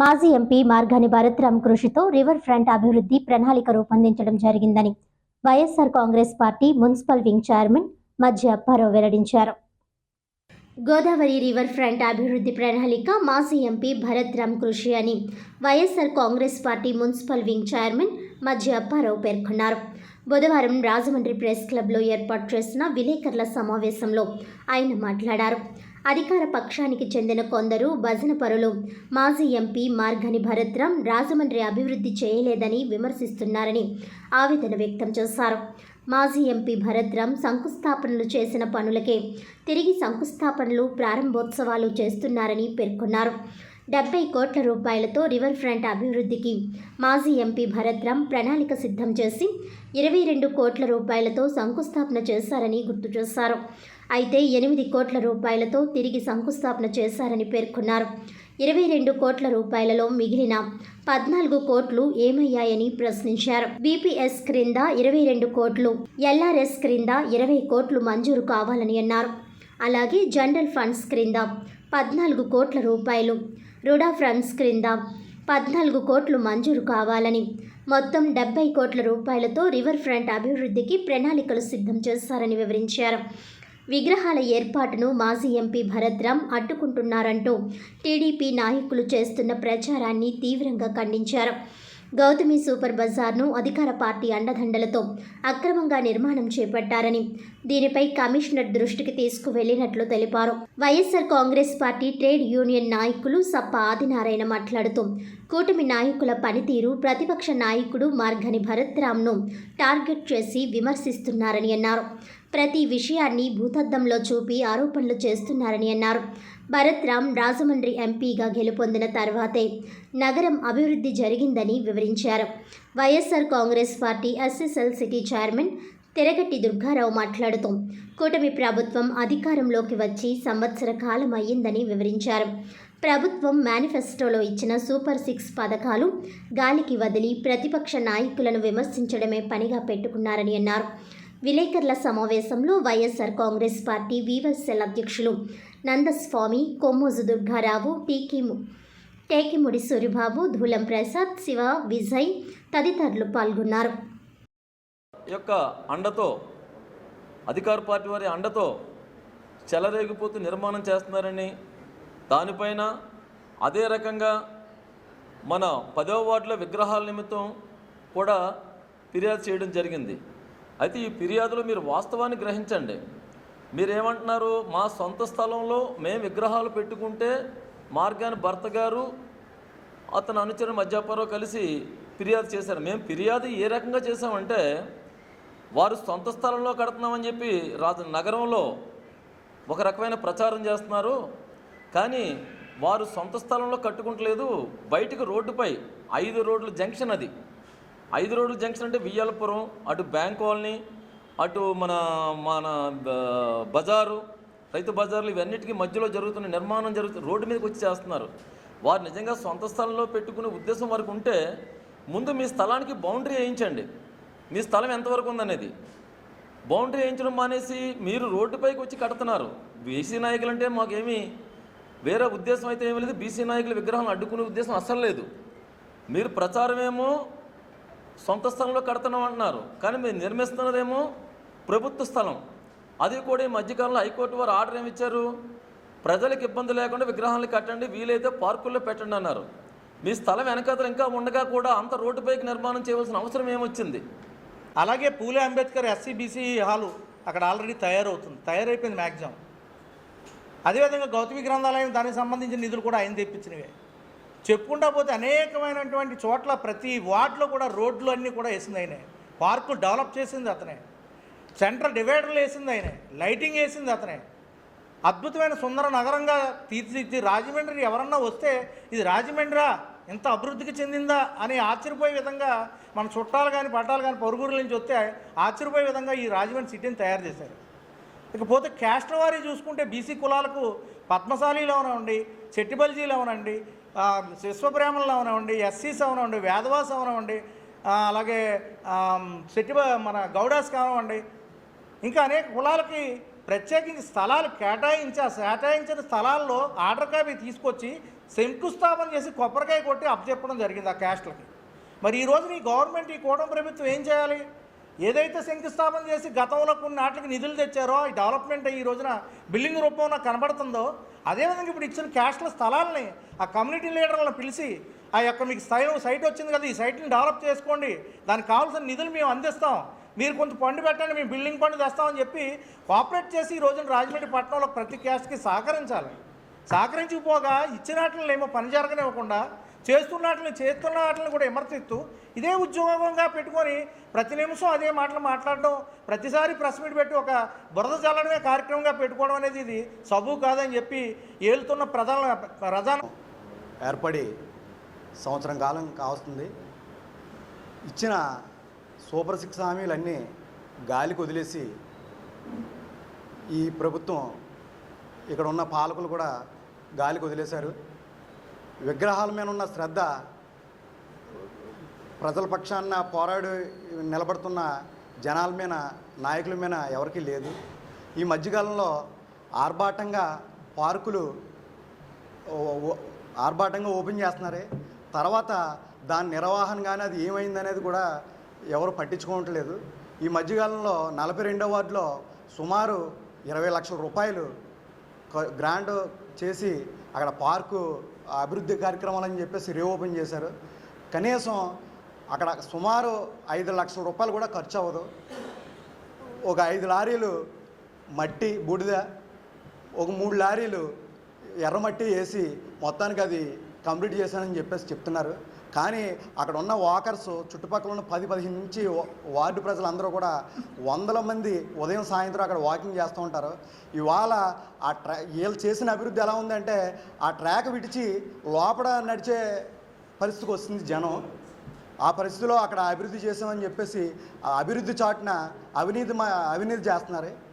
మాజీ ఎంపీ మార్గాని భరత్రామ్ కృషితో river front అభివృద్ధి ప్రణాళిక రూపొందించడం జరిగిందని YSR Congress party municipal wing chairman Madhya Apparao వెల్లడించారు. గోదావరి రివర్ ఫ్రంట్ అభివృద్ధి ప్రణాళిక మాజీ ఎంపీ భరత్ రామ్ కృషి అని YSR Congress party municipal wing chairman Madhya Apparao పేర్కొన్నారు. బుధవారం రాజమండ్రి ప్రెస్ క్లబ్లో ఏర్పాటు చేసిన విలేకరుల సమావేశంలో ఆయన మాట్లాడారు. అధికార పక్షానికి చెందిన కొందరు భజన పరులు. మాజీ ఎంపీ మార్గని భరద్రం రాజమండ్రి అభివృద్ధి చేయలేదని విమర్శిస్తున్నారని ఆవేదన వ్యక్తం చేశారు. మాజీ ఎంపీ భరద్రం శంకుస్థాపనలు చేసిన పనులకే తిరిగి శంకుస్థాపనలు ప్రారంభోత్సవాలు చేస్తున్నారని పేర్కొన్నారు. డెబ్బై కోట్ల రూపాయలతో రివర్ ఫ్రంట్ అభివృద్ధికి మాజీ ఎంపీ భరత్రామ్ ప్రణాళిక సిద్ధం చేసి ఇరవై రెండు కోట్ల రూపాయలతో శంకుస్థాపన చేశారని గుర్తు చేశారు. అయితే ఎనిమిది కోట్ల రూపాయలతో తిరిగి శంకుస్థాపన చేశారని పేర్కొన్నారు. ఇరవై రెండు కోట్ల రూపాయలలో మిగిలిన పద్నాలుగు కోట్లు ఏమయ్యాయని ప్రశ్నించారు. బీపీఎస్ క్రింద ఇరవై రెండు కోట్లు ఎల్ఆర్ఎస్ క్రింద ఇరవై కోట్లు మంజూరు కావాలని అన్నారు. అలాగే జనరల్ ఫండ్స్ క్రింద పద్నాలుగు కోట్ల రూపాయలు రుడా ఫండ్స్ క్రింద పద్నాలుగు కోట్లు మంజూరు కావాలని మొత్తం డెబ్బై కోట్ల రూపాయలతో రివర్ ఫ్రంట్ అభివృద్ధికి ప్రణాళికలు సిద్ధం చేశారని వివరించారు. విగ్రహాల ఏర్పాటును మాజీ ఎంపీ భరద్రామ్ అడ్డుకుంటున్నారంటూ టీడీపీ నాయకులు చేస్తున్న ప్రచారాన్ని తీవ్రంగా ఖండించారు. గౌతమి సూపర్ బజార్ను అధికార పార్టీ అండదండలతో అక్రమంగా నిర్మాణం చేపట్టారని దీనిపై కమిషనర్ దృష్టికి తీసుకువెళ్ళినట్లు తెలిపారు. YSR Congress party trade union నాయకులు సప్ప ఆదినారాయణ మాట్లాడుతూ కూటమి నాయకుల పనితీరు ప్రతిపక్ష నాయకుడు మార్గని భరత్రామ్ను టార్గెట్ చేసి విమర్శిస్తున్నారని అన్నారు. ప్రతి విషయాన్ని భూతద్దంలో చూపి ఆరోపణలు చేస్తున్నారని అన్నారు. భరత్ రామ్ రాజమండ్రి ఎంపీగా గెలుపొందిన తర్వాతే నగరం అభివృద్ధి జరిగిందని వివరించారు. YSR Congress party SSL city chairman Teragatti Durgarao మాట్లాడుతూ కూటమి ప్రభుత్వం అధికారంలోకి వచ్చి సంవత్సర కాలం అయ్యిందని వివరించారు. ప్రభుత్వం మేనిఫెస్టోలో ఇచ్చిన సూపర్ సిక్స్ పథకాలు గాలికి వదిలి ప్రతిపక్ష నాయకులను విమర్శించడమే పనిగా పెట్టుకున్నారని అన్నారు. విలేకరుల సమావేశంలో వైఎస్ఆర్ కాంగ్రెస్ పార్టీ వీవర్సెల్ అధ్యక్షులు నందస్వామి కొమ్మోజు దుర్గారావు టీకిము టేకిముడి సూరిబాబు ధూలం ప్రసాద్ శివ విజయ్ తదితరులు పాల్గొన్నారు. యొక్క అండతో అధికార పార్టీ వారి అండతో చెలరేగిపోతూ నిర్మాణం చేస్తున్నారని దానిపైన అదే రకంగా మన పదవ వార్డుల విగ్రహాల నిమిత్తం కూడా ఫిర్యాదు చేయడం జరిగింది. అయితే ఈ ఫిర్యాదులో మీరు వాస్తవాన్ని గ్రహించండి. మీరేమంటున్నారు? మా సొంత స్థలంలో మేము విగ్రహాలు పెట్టుకుంటే మార్గాని భర్త గారు అతను అనుచరుని మధ్యాపరావు కలిసి ఫిర్యాదు చేశారు. మేము ఫిర్యాదు ఏ రకంగా చేసామంటే వారు సొంత స్థలంలో కడుతున్నామని చెప్పి రాజు నగరంలో ఒక రకమైన ప్రచారం చేస్తున్నారు. కానీ వారు సొంత స్థలంలో కట్టుకుంటలేదు. బయటకు రోడ్డుపై ఐదు రోడ్ల జంక్షన్ అది. ఐదు రోడ్ల జంక్షన్ అంటే వియ్యాలపురం అటు బ్యాంక్ కాలనీ అటు మన మన బజారు రైతు బజార్లు ఇవన్నిటికీ మధ్యలో జరుగుతున్న నిర్మాణం జరుగుతుంది రోడ్డు మీదకి వచ్చి చేస్తున్నారు. వారు నిజంగా సొంత స్థలంలో పెట్టుకునే ఉద్దేశం వరకు ఉంటే ముందు మీ స్థలానికి బౌండరీ వేయించండి. మీ స్థలం ఎంతవరకు ఉందనేది. బౌండరీ వేయించడం మానేసి మీరు రోడ్డుపైకి వచ్చి కడుతున్నారు. బీసీ నాయకులు అంటే మాకేమీ వేరే ఉద్దేశం అయితే ఏమీ లేదు. బీసీ నాయకుల విగ్రహం అడ్డుకునే ఉద్దేశం అస్సలు లేదు. మీరు ప్రచారమేమో సొంత స్థలంలో కడుతున్నాం అంటున్నారు కానీ మీరు నిర్మిస్తున్నదేమో ప్రభుత్వ స్థలం. అది కూడా ఈ మధ్యకాలంలో హైకోర్టు వారు ఆర్డర్ ఏమి ఇచ్చారు? ప్రజలకు ఇబ్బంది లేకుండా విగ్రహాలు కట్టండి వీలైతే పార్కుల్లో పెట్టండి అన్నారు. మీ స్థలం వెనకాతలు ఇంకా ఉండగా కూడా అంత రోడ్డుపైకి నిర్మాణం చేయవలసిన అవసరం ఏమొచ్చింది? అలాగే Phule Ambedkar SC BC hall అక్కడ ఆల్రెడీ తయారవుతుంది తయారైపోయింది మ్యాక్సిమం. అదేవిధంగా గౌతమి గ్రంథాలయం దానికి సంబంధించిన నిధులు కూడా ఆయన తెప్పించినవే. చెప్పుకుంటా పోతే అనేకమైనటువంటి చోట్ల ప్రతి వార్డులో కూడా రోడ్లు అన్నీ కూడా వేసింది ఆయనే. పార్కులు డెవలప్ చేసింది అతనే. సెంట్రల్ డివైడర్లు వేసింది ఆయనే. లైటింగ్ వేసింది అతనే. అద్భుతమైన సుందర నగరంగా తీర్చిదిద్ది రాజమండ్రి ఎవరన్నా వస్తే ఇది రాజమండ్రా ఇంత అభివృద్ధికి చెందిందా అని ఆశ్చర్యపోయే విధంగా మన చుట్టాలు కానీ పట్టాలు కానీ పొరుగురుల నుంచి వస్తే ఆశ్చర్యపోయే విధంగా ఈ రాజమండ్రి సిటీని తయారు చేశారు. ఇకపోతే క్యాస్ట్ వారీ చూసుకుంటే బీసీ కులాలకు పద్మశాలీలు అవనండి చెట్టిబల్జీలు అవనండి ఆ, విశ్వబ్రాహ్మణులు ఎస్సీస్ అవనండి వేదవాస్ అవనండి అలాగే చెట్టి మన గౌడాస్ కానివ్వండి ఇంకా అనేక కులాలకి ప్రత్యేకించి స్థలాలు కేటాయించి ఆ కేటాయించిన స్థలాల్లో ఆర్డర్ కాపీ తీసుకొచ్చి శంకుస్థాపన చేసి కొబ్బరికాయ కొట్టి అప్పచెప్పడం జరిగింది ఆ క్యాస్ట్లకి. మరి ఈరోజు ఈ గవర్నమెంట్ ఈ కూటమి ప్రభుత్వం ఏం చేయాలి? ఏదైతే శంకుస్థాపన చేసి గతంలో కొన్ని నాటికి నిధులు తెచ్చారో ఈ డెవలప్మెంట్ ఈ రోజున బిల్డింగ్ రూపంలో కనబడుతుందో అదేవిధంగా ఇప్పుడు ఇచ్చిన క్యాస్ట్ల స్థలాలని ఆ కమ్యూనిటీ లీడర్లను పిలిచి ఆ యొక్క మీకు స్థలం సైట్ వచ్చింది కదా ఈ సైట్ని డెవలప్ చేసుకోండి దానికి కావాల్సిన నిధులు మేము అందిస్తాం మీరు కొంత పండు పెట్టండి మేము బిల్డింగ్ పండు తెస్తామని చెప్పి కోఆపరేట్ చేసి ఈ రోజున రాజమండ్రి పట్టణంలో ప్రతి క్యాస్ట్కి సహకరించాలి. సహకరించకపోగా ఇచ్చిన వాటిని ఏమో పని జరగనివ్వకుండా చేస్తున్న వాటిని చేస్తున్న వాటిని కూడా విమర్శిస్తూ ఇదే ఉద్యోగంగా పెట్టుకొని ప్రతి నిమిషం అదే మాటలు మాట్లాడడం ప్రతిసారి ప్రెస్ మీట్ పెట్టి ఒక బురద చల్లడమే కార్యక్రమంగా పెట్టుకోవడం అనేది ఇది సబు కాదని చెప్పి ఏలుతున్న ప్రధాన ప్రధాన ఏర్పడి సంవత్సరం కాలం కావస్తుంది. ఇచ్చిన సూపర్ సిక్స్ హామీలన్నీ గాలికి వదిలేసి ఈ ప్రభుత్వం ఇక్కడ ఉన్న పాలకులు కూడా గాలికి వదిలేశారు. విగ్రహాల మీద ఉన్న శ్రద్ధ ప్రజల పక్షాన పోరాడి నిలబడుతున్న జనాల మీద నాయకుల మీద ఎవరికీ లేదు. ఈ మధ్యకాలంలో ఆర్భాటంగా పార్కులు ఆర్భాటంగా ఓపెన్ చేస్తున్నారే. తర్వాత దాని నిర్వహణ కానీ అది ఏమైంది అనేది కూడా ఎవరు పట్టించుకోవట్లేదు. ఈ మధ్యకాలంలో నలభై రెండో వార్డులో సుమారు ఇరవై లక్షల రూపాయలు గ్రాండ్ గ్రాంట్ చేసి అక్కడ పార్కు అభివృద్ధి కార్యక్రమాలని చెప్పేసి రీఓపెన్ చేశారు. కనీసం అక్కడ సుమారు ఐదు లక్షల రూపాయలు కూడా ఖర్చు అవ్వదు. ఒక ఐదు లారీలు మట్టి బూడిద ఒక మూడు లారీలు ఎర్రమట్టి వేసి మొత్తానికి అది కంప్లీట్ చేశానని చెప్పేసి చెప్తున్నారు. కానీ అక్కడ ఉన్న వాకర్స్ చుట్టుపక్కల ఉన్న పది పదిహేను నుంచి వార్డు ప్రజలందరూ కూడా వందల మంది ఉదయం సాయంత్రం అక్కడ వాకింగ్ చేస్తూ ఉంటారు. ఇవాళ ఆ ట్రా వీళ్ళు చేసిన అభివృద్ధి ఎలా ఉందంటే ఆ ట్రాక్ విడిచి లోపల నడిచే పరిస్థితికి వస్తుంది జనం. ఆ పరిస్థితిలో అక్కడ అభివృద్ధి చేసామని చెప్పేసి ఆ అభివృద్ధి చాటున అవినీతి మా- అవినీతి చేస్తున్నారు.